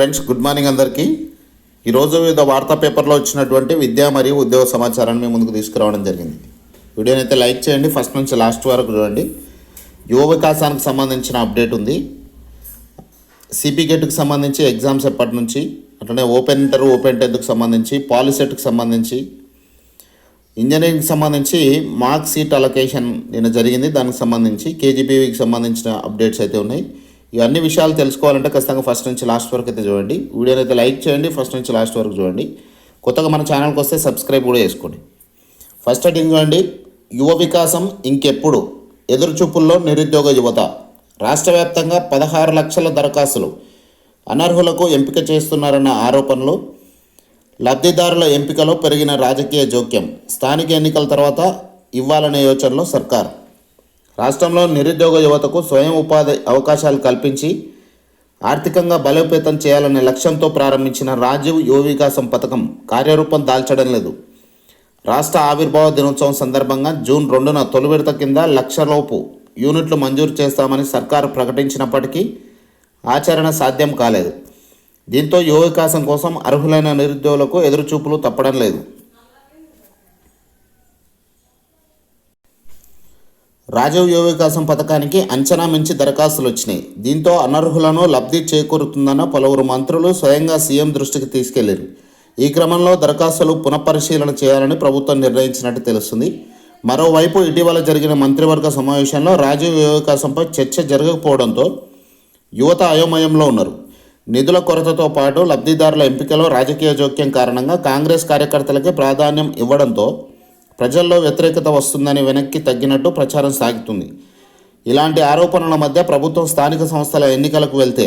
Friends good morning అందరికీ. ఈరోజు వివిధ వార్తా పేపర్లో వచ్చినటువంటి విద్యా మరియు ఉద్యోగ సమాచారాన్ని మీ ముందుకు తీసుకురావడం జరిగింది. వీడియోని అయితే లైక్ చేయండి ఫస్ట్ నుంచి లాస్ట్ వరకు చూడండి. యువ వికాసానికి సంబంధించిన అప్డేట్ ఉంది. సిపి గేట్కి సంబంధించి ఎగ్జామ్స్ ఎప్పటి నుంచి అట్లనే ఓపెన్ ఇంటర్ ఓపెన్ టెన్త్కి సంబంధించి పాలిసెట్కి సంబంధించి ఇంజనీరింగ్కి సంబంధించి మార్క్ సీట్ అలొకేషన్ నిన్న జరిగింది. దానికి సంబంధించి కేజీబీవీకి సంబంధించిన అప్డేట్స్ అయితే ఉన్నాయి. ఇవన్నీ అన్ని విషయాలు తెలుసుకోవాలంటే ఖచ్చితంగా ఫస్ట్ నుంచి లాస్ట్ వరకు అయితే చూడండి. వీడియోని అయితే లైక్ చేయండి ఫస్ట్ నుంచి లాస్ట్ వరకు చూడండి. కొత్తగా మన ఛానల్కి వస్తే సబ్స్క్రైబ్ కూడా చేసుకోండి. ఫస్ట్ హెడ్డింగ్ చూడండి. యువ వికాసం ఇంకెప్పుడు? ఎదురుచూపుల్లో నిరుద్యోగ యువత. రాష్ట్ర వ్యాప్తంగా పదహారు లక్షల దరఖాస్తులు. అనర్హులకు ఎంపిక చేస్తున్నారన్న ఆరోపణలు. లబ్ధిదారుల ఎంపికలో పెరిగిన రాజకీయ జోక్యం. స్థానిక ఎన్నికల తర్వాత ఇవ్వాలనే యోచనలో సర్కార్. రాష్ట్రంలో నిరుద్యోగ యువతకు స్వయం ఉపాధి అవకాశాలు కల్పించి ఆర్థికంగా బలోపేతం చేయాలనే లక్ష్యంతో ప్రారంభించిన రాజీవ్ యువ వికాసం పథకం కార్యరూపం దాల్చడం లేదు. రాష్ట్ర ఆవిర్భావ దినోత్సవం సందర్భంగా జూన్ రెండున తొలి విడత కింద లక్షలోపు యూనిట్లు మంజూరు చేస్తామని సర్కారు ప్రకటించినప్పటికీ ఆచరణ సాధ్యం కాలేదు. దీంతో యువ వికాసం కోసం అర్హులైన నిరుద్యోగులకు ఎదురుచూపులు తప్పడం లేదు. రాజీవ్ యువ వికాసం పథకానికి అంచనా మించి దరఖాస్తులు వచ్చినాయి. దీంతో అనర్హులను లబ్ధి చేకూరుతుందన్న పలువురు మంత్రులు స్వయంగా సీఎం దృష్టికి తీసుకెళ్ళారు. ఈ క్రమంలో దరఖాస్తులు పునఃపరిశీలన చేయాలని ప్రభుత్వం నిర్ణయించినట్టు తెలుస్తుంది. మరోవైపు ఇటీవల జరిగిన మంత్రివర్గ సమావేశంలో రాజీవ్ వికాసంపై చర్చ జరగకపోవడంతో యువత అయోమయంలో ఉన్నారు. నిధుల కొరతతో పాటు లబ్ధిదారుల ఎంపికలో రాజకీయ జోక్యం కారణంగా కాంగ్రెస్ కార్యకర్తలకే ప్రాధాన్యం ఇవ్వడంతో ప్రజల్లో వ్యతిరేకత వస్తుందని వెనక్కి తగ్గినట్టు ప్రచారం సాగుతుంది. ఇలాంటి ఆరోపణల మధ్య ప్రభుత్వం స్థానిక సంస్థల ఎన్నికలకు వెళ్తే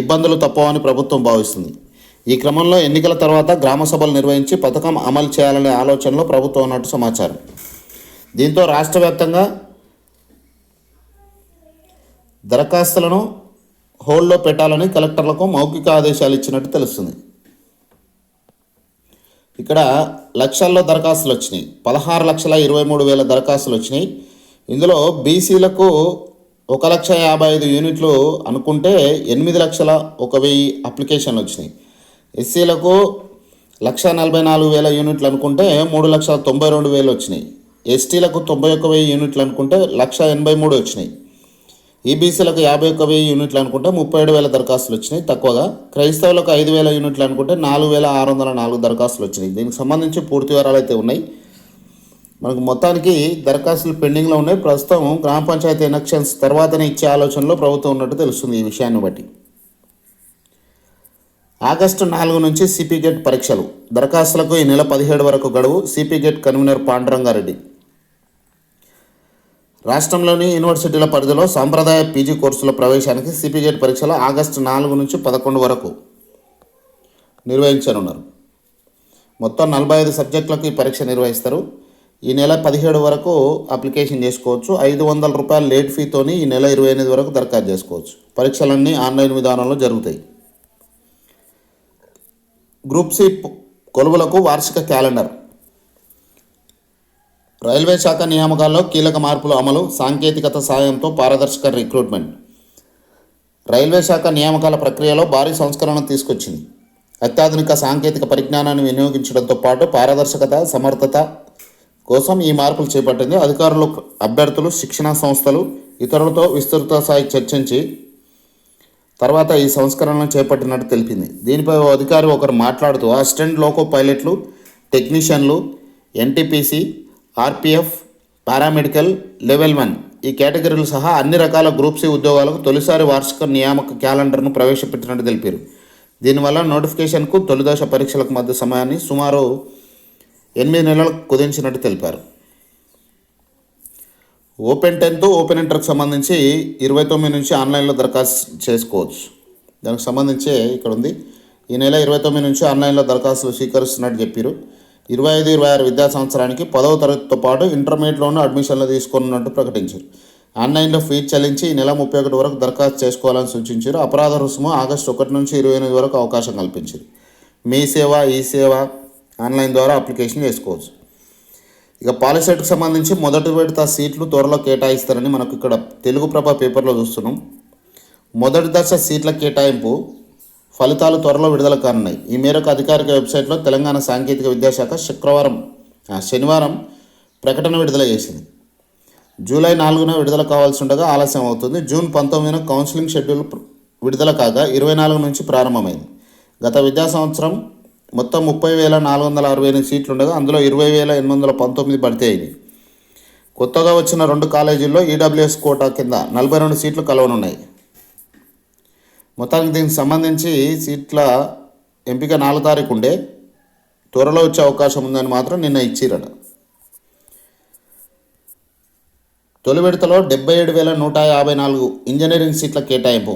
ఇబ్బందులు తప్పవని ప్రభుత్వం భావిస్తుంది. ఈ క్రమంలో ఎన్నికల తర్వాత గ్రామ సభలు నిర్వహించి పథకం అమలు చేయాలనే ఆలోచనలో ప్రభుత్వం ఉన్నట్టు సమాచారం. దీంతో రాష్ట్ర వ్యాప్తంగా దరఖాస్తులను హోల్డ్లో పెట్టాలని కలెక్టర్లకు మౌఖిక ఆదేశాలు ఇచ్చినట్టు తెలుస్తుంది. ఇక్కడ లక్షల్లో దరఖాస్తులు వచ్చినాయి పదహారు లక్షల ఇరవై మూడు వేల దరఖాస్తులు వచ్చినాయి ఇందులో బీసీలకు ఒక లక్ష యాభై ఐదు యూనిట్లు అనుకుంటే ఎనిమిది లక్షల ఒక వెయ్యి అప్లికేషన్లు వచ్చినాయి ఎస్సీలకు లక్ష నలభై నాలుగు వేల యూనిట్లు అనుకుంటే మూడు లక్షల తొంభై రెండు వేలు వచ్చినాయి ఎస్టీలకు తొంభై ఒక్క వెయ్యి యూనిట్లు అనుకుంటే లక్ష ఎనభై మూడు వచ్చినాయి ఈబీసీలకు యాభై ఒక్క వెయ్యి యూనిట్లు అనుకుంటే ముప్పై ఏడు వేల దరఖాస్తులు వచ్చినాయి. తక్కువగా క్రైస్తవులకు ఐదు వేల యూనిట్లు అనుకుంటే నాలుగు వేల ఆరు వందల నాలుగు దరఖాస్తులు వచ్చినాయి. దీనికి సంబంధించి పూర్తి వివరాలు అయితే ఉన్నాయి. మనకు మొత్తానికి దరఖాస్తులు పెండింగ్లో ఉన్నాయి. ప్రస్తుతం గ్రామ పంచాయతీ ఎలక్షన్స్ తర్వాతనే ఇచ్చే ఆలోచనలో ప్రభుత్వం ఉన్నట్టు తెలుస్తుంది ఈ విషయాన్ని బట్టి. ఆగస్టు నాలుగు నుంచి సిపి గేట్ పరీక్షలు. దరఖాస్తులకు ఈ నెల పదిహేడు వరకు గడువు. CP gate convener Panduranga Reddy. రాష్ట్రంలోని యూనివర్సిటీల పరిధిలో సాంప్రదాయ పీజీ కోర్సుల ప్రవేశానికి సిపిజెడ్ పరీక్షలు ఆగస్టు నాలుగు నుంచి పదకొండు వరకు నిర్వహించనున్నారు. మొత్తం నలభై ఐదు సబ్జెక్టులకు ఈ పరీక్ష నిర్వహిస్తారు. ఈ నెల పదిహేడు వరకు అప్లికేషన్ చేసుకోవచ్చు. ఐదు వందల రూపాయల లేట్ ఫీతోని ఈ నెల ఇరవై ఎనిమిది వరకు దరఖాస్తు చేసుకోవచ్చు. పరీక్షలన్నీ ఆన్లైన్ విధానంలో జరుగుతాయి. గ్రూప్ సి కొలువులకు వార్షిక క్యాలెండర్. రైల్వే శాఖ నియామకాల్లో కీలక మార్పులు అమలు సాంకేతికత సాయంతో పారదర్శక రిక్రూట్మెంట్. రైల్వే శాఖ నియామకాల ప్రక్రియలో భారీ సంస్కరణ తీసుకొచ్చింది. అత్యాధునిక సాంకేతిక పరిజ్ఞానాన్ని వినియోగించడంతో పాటు పారదర్శకత సమర్థత కోసం ఈ మార్పులు చేపట్టింది అధికారులు అభ్యర్థులు శిక్షణా సంస్థలు. ఇతరులతో విస్తృత స్థాయి చర్చించి తర్వాత ఈ సంస్కరణను చేపట్టినట్టు తెలిపింది. దీనిపై ఓ అధికారి ఒకరు మాట్లాడుతూ అసిస్టెంట్ లోకో పైలట్లు టెక్నీషియన్లు NTPC RPF paramedical level one. ఈ కేటగిరీలు సహా అన్ని రకాల గ్రూప్ సి ఉద్యోగాలకు తొలిసారి వార్షిక నియామక క్యాలెండర్ను ప్రవేశపెట్టినట్టు తెలిపారు. దీనివల్ల నోటిఫికేషన్కు తొలిదశ పరీక్షలకు మధ్య సమయాన్ని సుమారు ఎనిమిది నెలలకు కుదించినట్టు తెలిపారు. ఓపెన్ టెన్త్ ఓపెన్ ఇంటర్కి సంబంధించి ఇరవై తొమ్మిది నుంచి ఆన్లైన్లో దరఖాస్తు చేసుకోవచ్చు. దానికి సంబంధించి ఇక్కడ ఉంది ఈ నెల ఇరవై తొమ్మిది నుంచి ఆన్లైన్లో దరఖాస్తులు స్వీకరిస్తున్నట్టు చెప్పారు. ఇరవై ఐదు ఇరవై ఆరు విద్యా సంవత్సరానికి పదవ తరగతితో పాటు ఇంటర్మీడియట్లోనూ అడ్మిషన్లు తీసుకున్నట్టు ప్రకటించారు. ఆన్లైన్లో ఫీజు చెల్లించి ఈ నెల ముప్పై ఒకటి వరకు దరఖాస్తు చేసుకోవాలని సూచించారు. అపరాధ రుసుము ఆగస్టు ఒకటి నుంచి ఇరవై ఎనిమిది వరకు అవకాశం కల్పించారు మీ సేవ ఈ సేవ ఆన్లైన్ ద్వారా అప్లికేషన్ చేసుకోవచ్చు. ఇక పాలిసెట్కి సంబంధించి మొదటి విడత సీట్లు త్వరలో కేటాయిస్తారని మనకు ఇక్కడ తెలుగు ప్రభ పేపర్లో చూస్తున్నాం. మొదటి దశ సీట్ల కేటాయింపు ఫలితాలు త్వరలో విడుదల కానున్నాయి. ఈ మేరకు అధికారిక వెబ్సైట్లో తెలంగాణ సాంకేతిక విద్యాశాఖ శుక్రవారం ఆ, శనివారం ప్రకటన విడుదల చేసింది. జూలై నాలుగున విడుదల కావాల్సి ఉండగా ఆలస్యం అవుతుంది. జూన్ పంతొమ్మిదిన కౌన్సిలింగ్ షెడ్యూల్ విడుదల కాగా ఇరవై నాలుగు నుంచి ప్రారంభమైంది. గత విద్యా సంవత్సరం మొత్తం ముప్పై వేల నాలుగు వందల అరవై ఎనిమిది సీట్లు ఉండగా అందులో ఇరవై వేల ఎనిమిది వందల పంతొమ్మిది భర్తీ అయింది. కొత్తగా వచ్చిన రెండు కాలేజీల్లో ఈడబ్ల్యూఎస్ కోటా కింద నలభై రెండు సీట్లు కలవనున్నాయి. మొత్తానికి దీనికి సంబంధించి సీట్ల ఎంపిక నాలుగు తారీఖు ఉండే త్వరలో వచ్చే అవకాశం ఉందని మాత్రం నిన్న ఇచ్చిరట. తొలి విడతలో డెబ్బై ఏడు వేల నూట యాభై నాలుగు ఇంజనీరింగ్ సీట్ల కేటాయింపు.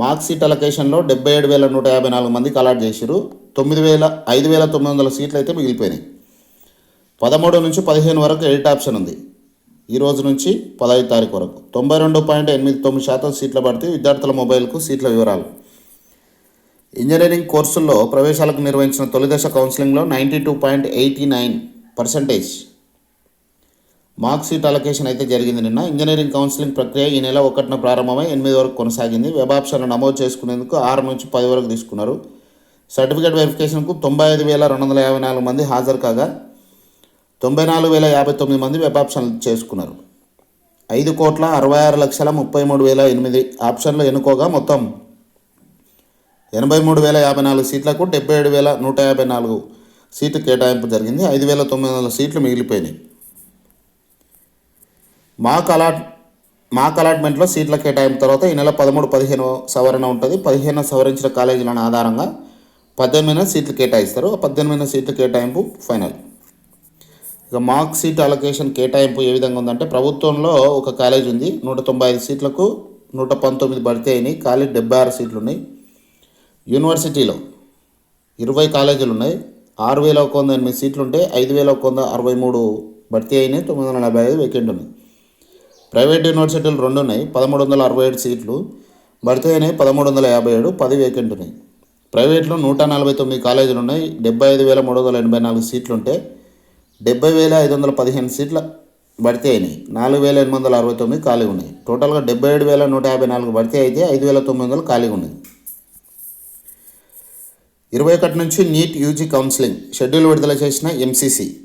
మార్క్ సీట్ అలొకేషన్లో డెబ్బై ఏడు వేల నూట యాభై నాలుగు మందికి అలాట్ చేసిరు తొమ్మిది వేల ఐదు వేల తొమ్మిది వందల సీట్లు అయితే మిగిలిపోయినాయి. పదమూడు నుంచి పదిహేను వరకు ఎడిట్ ఆప్షన్ ఉంది. ఈ రోజు నుంచి పదహైదు తారీఖు వరకు. తొంభై రెండు పాయింట్ ఎనిమిది తొమ్మిది శాతం సీట్ల పడితే విద్యార్థుల మొబైల్కు సీట్ల వివరాలు. ఇంజనీరింగ్ కోర్సుల్లో ప్రవేశాలకు నిర్వహించిన తొలిదశ కౌన్సిలింగ్లో ninety two point eighty nine percentage mark seat allocation అయితే జరిగింది నిన్న. ఇంజనీరింగ్ కౌన్సిలింగ్ ప్రక్రియ ఈ నెల ఒకటిన ప్రారంభమై ఎనిమిది వరకు కొనసాగింది. వెబ్ ఆప్షన్లు నమోదు చేసుకునేందుకు ఆరు నుంచి పది వరకు తీసుకున్నారు. సర్టిఫికేట్ వెరిఫికేషన్కు తొంభై ఐదు వేల రెండు వందల యాభై నాలుగు మంది హాజరు కాగా తొంభై నాలుగు వేల యాభై తొమ్మిది మంది వెబ్ ఆప్షన్లు చేసుకున్నారు. ఐదు కోట్ల అరవై ఆరు లక్షల ముప్పై మూడు వేల ఎనిమిది ఆప్షన్లు ఎన్నుకోగా మొత్తం ఎనభై మూడు వేల యాభై నాలుగు సీట్లకు డెబ్బై ఏడు వేల నూట యాభై నాలుగు సీట్లు కేటాయింపు జరిగింది. ఐదు వేల తొమ్మిది వందల సీట్లు మిగిలిపోయినాయి. మాక్ అలాట్ మాక్ అలాట్మెంట్లో సీట్ల కేటాయింపు తర్వాత ఈ నెల పదమూడు పదిహేను సవరణ ఉంటుంది. పదిహేను సవరించిన కాలేజీలను ఆధారంగా పద్దెనిమిదిన సీట్లు కేటాయిస్తారు. ఆ పద్దెనిమిదిన సీట్ల కేటాయింపు ఫైనల్. ఇక మార్క్ సీట్ అలొకేషన్ కేటాయింపు ఏ విధంగా ఉందంటే ప్రభుత్వంలో ఒక కాలేజ్ ఉంది నూట తొంభై ఐదు సీట్లకు నూట పంతొమ్మిది భర్తీ అయినాయి ఖాళీ డెబ్బై ఆరు సీట్లు ఉన్నాయి. యూనివర్సిటీలో ఇరవై కాలేజీలు ఉన్నాయి ఆరు వేల ఒక వంద ఎనిమిది సీట్లు ఉంటే ఐదు వేల ఒక వంద అరవై మూడు భర్తీ అయినాయి తొమ్మిది వందల నలభై ఐదు వేకెంట్ ఉన్నాయి. ప్రైవేట్ యూనివర్సిటీలు రెండు ఉన్నాయి పదమూడు వందల అరవై ఏడు సీట్లు భర్తీ అయినాయి పదమూడు వందల యాభై ఏడు పది వేకెంట్ ఉన్నాయి. ప్రైవేట్లో నూట నలభై తొమ్మిది కాలేజీలు ఉన్నాయి డెబ్బై ఐదు వేల మూడు వందల ఎనభై నాలుగు సీట్లు ఉంటే డెబ్బై వేల ఐదు వందల పదిహేను సీట్ల భర్తీ అయినాయి. నాలుగు వేల ఎనిమిది వందల అరవై తొమ్మిది ఖాళీ ఉన్నాయి. టోటల్గా డెబ్బై ఏడు వేల నూట యాభై నాలుగు భర్తీ అయితే ఐదు వేల తొమ్మిది వందలు ఖాళీ ఉన్నాయి. ఇరవై ఒకటి నుంచి నీట్ యూజీ కౌన్సిలింగ్ షెడ్యూల్ విడుదల చేసిన ఎంసీసీ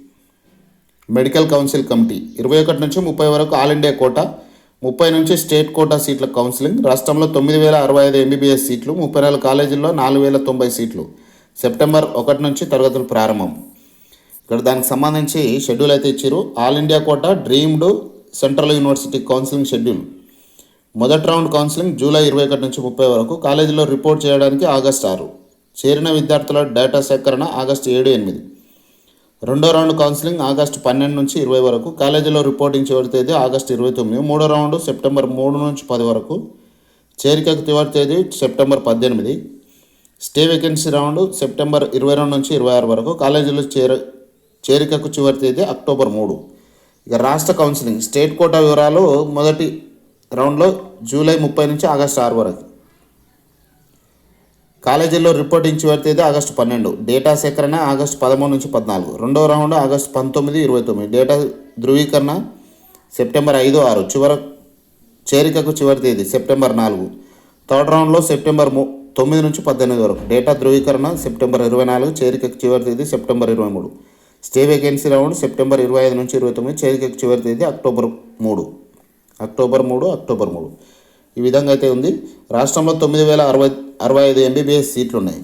మెడికల్ కౌన్సిల్ కమిటీ. ఇరవై ఒకటి నుంచి ముప్పై వరకు ఆల్ ఇండియా కోటా ముప్పై నుంచి స్టేట్ కోటా సీట్ల కౌన్సిలింగ్. రాష్ట్రంలో తొమ్మిది వేల అరవై ఐదు ఎంబీబీఎస్ సీట్లు ముప్పై నాలుగు కాలేజీల్లో నాలుగు వేల తొంభై సీట్లు. సెప్టెంబర్ ఒకటి నుంచి తరగతులు ప్రారంభం. ఇక్కడ దానికి సంబంధించి షెడ్యూల్ అయితే ఇచ్చారు. All India quota deemed central university counselling schedule. మొదటి రౌండ్ కౌన్సిలింగ్ జూలై ఇరవై ఒకటి నుంచి ముప్పై వరకు. కాలేజీలో రిపోర్ట్ చేయడానికి ఆగస్టు ఆరు. చేరిన విద్యార్థుల డేటా సేకరణ ఆగస్టు ఏడు ఎనిమిది. రెండో రౌండ్ కౌన్సిలింగ్ ఆగస్టు పన్నెండు నుంచి ఇరవై వరకు. కాలేజీలో రిపోర్టింగ్ చివరి తేదీ ఆగస్టు ఇరవై తొమ్మిది. మూడో రౌండ్ సెప్టెంబర్ మూడు నుంచి పది వరకు. చేరికకు చివరి తేదీ సెప్టెంబర్ పద్దెనిమిది. స్టే వేకెన్సీ రౌండ్ సెప్టెంబర్ ఇరవై రెండు నుంచి ఇరవై ఆరు వరకు. కాలేజీలో చేర చేరికకు చివరి తేదీ అక్టోబర్ మూడు. ఇక రాష్ట్ర కౌన్సిలింగ్ స్టేట్ కోటా వివరాలు మొదటి రౌండ్లో జూలై ముప్పై నుంచి ఆగస్టు ఆరు వరకు. కాలేజీల్లో రిపోర్టింగ్ చివరి తేదీ ఆగస్టు పన్నెండు. డేటా సేకరణ ఆగస్టు పదమూడు నుంచి పద్నాలుగు. రెండవ రౌండ్ ఆగస్టు పంతొమ్మిది ఇరవై తొమ్మిది. డేటా ధృవీకరణ సెప్టెంబర్ ఐదు ఆరు. చివర చేరికకు చివరి తేదీ సెప్టెంబర్ నాలుగు. థర్డ్ రౌండ్లో సెప్టెంబర్ తొమ్మిది నుంచి పద్దెనిమిది వరకు. డేటా ధృవీకరణ సెప్టెంబర్ ఇరవై నాలుగు. చేరికకు చివరి తేదీ సెప్టెంబర్ ఇరవై మూడు. స్టే వేకెన్సీ రౌండ్ సెప్టెంబర్ ఇరవై ఐదు నుంచి ఇరవై తొమ్మిది చేరిక చివరి తేదీ అక్టోబర్ మూడు. అక్టోబర్ మూడు అక్టోబర్ మూడు. ఈ విధంగా అయితే ఉంది. రాష్ట్రంలో తొమ్మిది వేల అరవై అరవై ఐదు ఎంబీబీఎస్ సీట్లు ఉన్నాయి.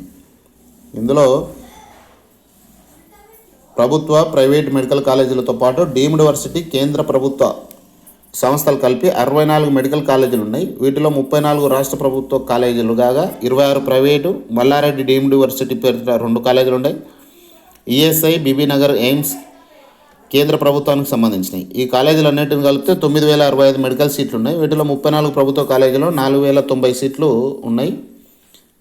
ఇందులో ప్రభుత్వ ప్రైవేట్ మెడికల్ కాలేజీలతో పాటు డీమ్డ్ వర్సిటీ కేంద్ర ప్రభుత్వ సంస్థలు కలిపి అరవై నాలుగు మెడికల్ కాలేజీలు ఉన్నాయి. వీటిలో ముప్పై నాలుగు రాష్ట్ర ప్రభుత్వ కాలేజీలు కాగా ఇరవై ఆరు ప్రైవేటు మల్లారెడ్డి డీమ్డ్ యూనివర్సిటీ పేరిట రెండు కాలేజీలు ఉన్నాయి. ఈఎస్ఐ బీబీనగర్ ఎయిమ్స్ కేంద్ర ప్రభుత్వానికి సంబంధించినవి ఈ కాలేజీలన్నింటిని కలిపితే తొమ్మిది వేల అరవై ఐదు మెడికల్ సీట్లు ఉన్నాయి వీటిలో ముప్పై నాలుగు ప్రభుత్వ కాలేజీలో నాలుగు వేల తొంభై సీట్లు ఉన్నాయి.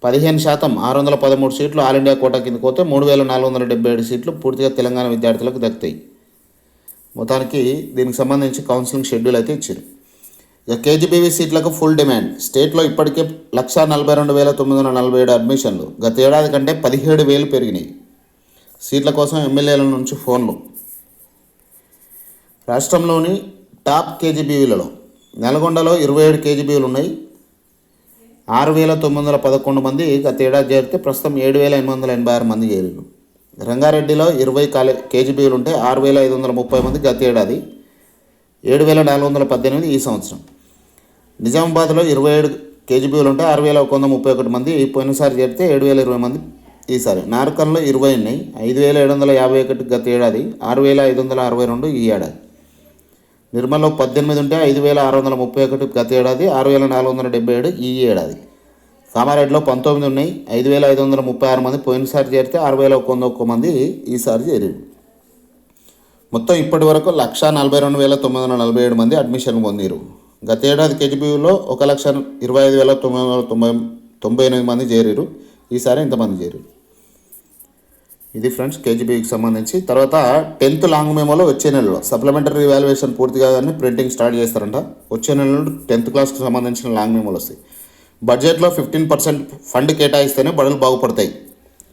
పదిహేను శాతం ఆరు వందల పదమూడు సీట్లు ఆల్ ఇండియా కోటా కింద పోతే మూడు వేల నాలుగు వందల డెబ్బై ఏడు సీట్లు పూర్తిగా తెలంగాణ విద్యార్థులకు దక్కుతాయి. మొత్తానికి దీనికి సంబంధించి కౌన్సిలింగ్ షెడ్యూల్ అయితే ఇచ్చారు. ఇక కేజీబీవీ సీట్లకు ఫుల్ డిమాండ్. స్టేట్లో ఇప్పటికే లక్షా నలభై రెండు వేల తొమ్మిది వందల నలభై ఏడు అడ్మిషన్లు. గత ఏడాది కంటే పదిహేడు వేలు పెరిగినాయి. సీట్ల కోసం ఎమ్మెల్యేల నుంచి ఫోన్లు. రాష్ట్రంలోని టాప్ కేజీబీవీలలో నల్గొండలో ఇరవై ఏడు కేజీబీవీలు ఉన్నాయి. ఆరు వేల తొమ్మిది వందల పదకొండు మంది గత ఏడాది చేరితే ప్రస్తుతం ఏడు వేల ఎనిమిది వందల ఎనభై ఆరు మంది చేరారు రంగారెడ్డిలో ఇరవై కాలే కేజీబీలు ఉంటే ఆరు వేల ఐదు వందల ముప్పై మంది గత ఏడాది ఏడు వేల నాలుగు వందల పద్దెనిమిది ఈ సంవత్సరం. నిజామాబాద్లో ఇరవై ఏడు కేజీబీలు ఉంటే ఆరు వేల ఒక వంద ముప్పై ఒకటి మంది పోయినసారి చేరితే ఏడు వేల ఇరవై మంది ఈసారి నార్కల్లో ఇరవై ఉన్నాయి ఐదు వేల ఏడు వందల యాభై ఒకటి గత ఏడాది ఆరు వేల ఐదు వందల అరవై రెండు ఈ ఏడాది. నిర్మల్లో పద్దెనిమిది ఉంటే ఐదు వేల ఆరు వందల ముప్పై ఒకటి గత ఏడాది ఆరు వేల నాలుగు వందల డెబ్బై ఏడు ఈ ఏడాది. కామారెడ్డిలో పంతొమ్మిది ఉన్నాయి ఐదు వేల ఐదు వందల ముప్పై ఆరు మంది పోయినసారి చేరితే ఆరు వేల ఒక వంద ఒక్క మంది ఈసారి చేరారు. మొత్తం ఇప్పటి వరకు లక్ష నలభై రెండు వేల తొమ్మిది వందల నలభై ఏడు మంది అడ్మిషన్ పొందిరు. గత ఏడాది కేజీబీలో ఒక లక్ష ఇరవై ఐదు వేల తొమ్మిది వందల తొంభై తొంభై ఎనిమిది మంది చేరారు. ఈసారి ఇంతమంది చేరారు. ఇది ఫ్రెండ్స్ కేజీబీకి సంబంధించి. తర్వాత టెన్త్ లాంగ్ మెమోలో వచ్చే నెలలో సప్లిమెంటరీ వాల్యుయేషన్ పూర్తి కాదని ప్రింటింగ్ స్టార్ట్ చేస్తారంట. వచ్చే నెలలో టెన్త్ క్లాస్కి సంబంధించిన లాంగ్ మెమోలు వస్తాయి. బడ్జెట్లో ఫిఫ్టీన్ పర్సెంట్ ఫండ్ కేటాయిస్తేనే బడులు బాగుపడతాయి.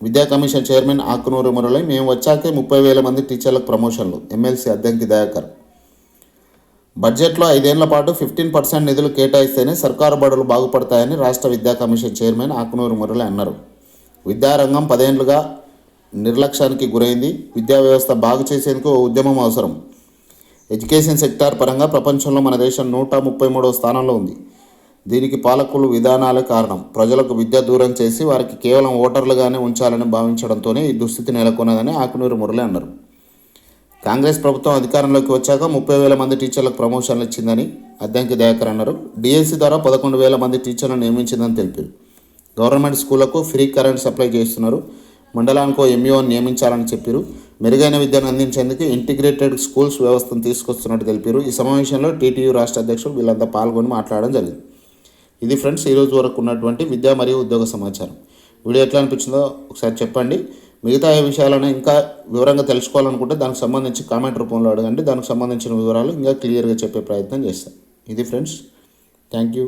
విద్యా కమిషన్ చైర్మన్ ఆకునూరు మురళి మేము వచ్చాకే ముప్పై వేల మంది టీచర్లకు ప్రమోషన్లు ఎమ్మెల్సీ అద్దంకి దయాకర్. బడ్జెట్లో ఐదేళ్ళ పాటు ఫిఫ్టీన్ పర్సెంట్ నిధులు కేటాయిస్తేనే సర్కారు బడులు బాగుపడతాయని రాష్ట్ర విద్యా కమిషన్ చైర్మన్ ఆకునూరు మురళి అన్నారు. విద్యారంగం పదేళ్ళుగా నిర్లక్ష్యానికి గురైంది. విద్యా వ్యవస్థ బాగు చేసేందుకు ఓ ఉద్యమం అవసరం. ఎడ్యుకేషన్ సెక్టార్ పరంగా ప్రపంచంలో మన దేశం నూట ముప్పై మూడవ స్థానంలో ఉంది. దీనికి పాలకులు విధానాలే కారణం. ప్రజలకు విద్య దూరం చేసి వారికి కేవలం ఓటర్లుగానే ఉంచాలని భావించడంతోనే ఈ దుస్థితి నెలకొన్నదని ఆకునూరు మురళి అన్నారు. కాంగ్రెస్ ప్రభుత్వం అధికారంలోకి వచ్చాక ముప్పై వేల మంది టీచర్లకు ప్రమోషన్లు ఇచ్చిందని అద్దంకి దయాకర్ అన్నారు. డిఎస్సి ద్వారా పదకొండు వేల మంది టీచర్లను నియమించిందని తెలిపారు. గవర్నమెంట్ స్కూళ్ళకు ఫ్రీ కరెంట్ సప్లై చేస్తున్నారు మండలానికో ఎంఈఓ నియమించాలని చెప్పారు. మెరుగైన విద్యను అందించేందుకు ఇంటిగ్రేటెడ్ స్కూల్స్ వ్యవస్థను తీసుకొస్తున్నట్టు తెలిపారు. ఈ సమావేశంలో టీటీయూ రాష్ట్ర అధ్యక్షుడు వీళ్ళంతా పాల్గొని మాట్లాడడం జరిగింది. ఇది ఫ్రెండ్స్ ఈరోజు వరకు ఉన్నటువంటి విద్య మరియు ఉద్యోగ సమాచారం. వీడియో ఎట్లా అనిపించిందో ఒకసారి చెప్పండి. మిగతా ఏ విషయాలను ఇంకా వివరంగా తెలుసుకోవాలనుకుంటే దానికి సంబంధించి కామెంట్ రూపంలో అడగండి. దానికి సంబంధించిన వివరాలు ఇంకా క్లియర్గా చెప్పే ప్రయత్నం చేస్తాను ఇది ఫ్రెండ్స్ థ్యాంక్ యూ.